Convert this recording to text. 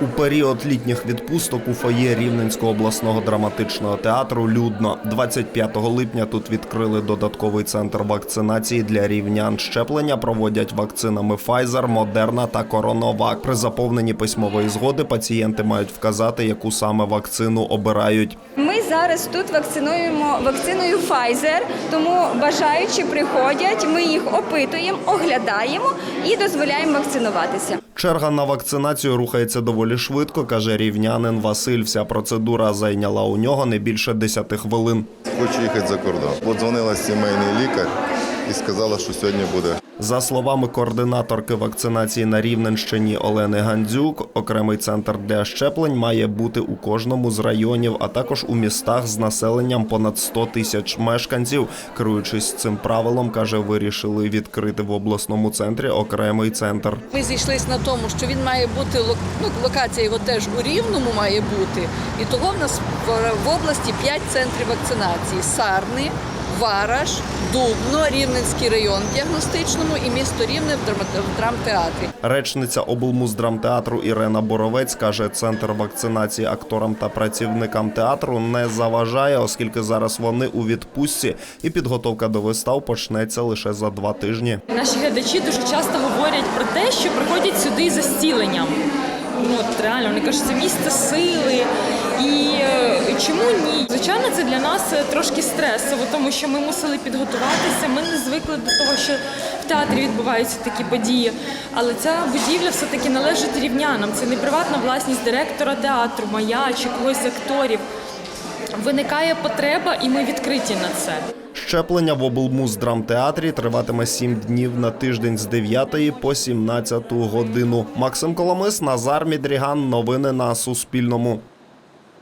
У період літніх відпусток у фоє Рівненського обласного драматичного театру людно 25 липня тут відкрили додатковий центр вакцинації для рівнян. Щеплення проводять вакцинами Pfizer, Moderna та CoronaVac. При заповненні письмової згоди пацієнти мають вказати, яку саме вакцину обирають. Зараз тут вакцинуємо вакциною Pfizer, тому бажаючі приходять, ми їх опитуємо, оглядаємо і дозволяємо вакцинуватися. Черга на вакцинацію рухається доволі швидко, каже рівнянин Василь. Вся процедура зайняла у нього не більше 10 хвилин. Хочу їхати за кордон. Подзвонила сімейний лікар і сказала, що сьогодні буде. За словами координаторки вакцинації на Рівненщині Олени Гандзюк, окремий центр для щеплень має бути у кожному з районів, а також у містах з населенням понад 100 тисяч мешканців. Керуючись цим правилом, каже, вирішили відкрити в обласному центрі окремий центр. Ми зійшлися на тому, що він має бути ну, локація його теж у рівному має бути. І того в нас в, в області п'ять центрів вакцинації: Сарни, Вараш, Дубно, Рівненський район в діагностичному і місто Рівне в, драма- в драмтеатрі. Речниця облмуздрамтеатру Ірена Боровець каже, центр вакцинації акторам та працівникам театру не заважає, оскільки зараз вони у відпустці, і підготовка до вистав почнеться лише за два тижні. Наші глядачі дуже часто говорять про те, що приходять сюди за зціленням. Ну, от реально, вони кажуть, це місце сили. Чому ні? Звичайно, це для нас е, трошки стресово, тому що ми мусили підготуватися. Ми не звикли до того, що в театрі відбуваються такі події. Але ця будівля все-таки належить рівнянам. Це не приватна власність директора театру, моя чи когось з акторів. Виникає потреба, і ми відкриті на це. Щеплення в облмуздрамтеатрі триватиме сім днів на тиждень з 9 по 17 годину. Максим Коломис, Назар Мідріган. Новини на Суспільному.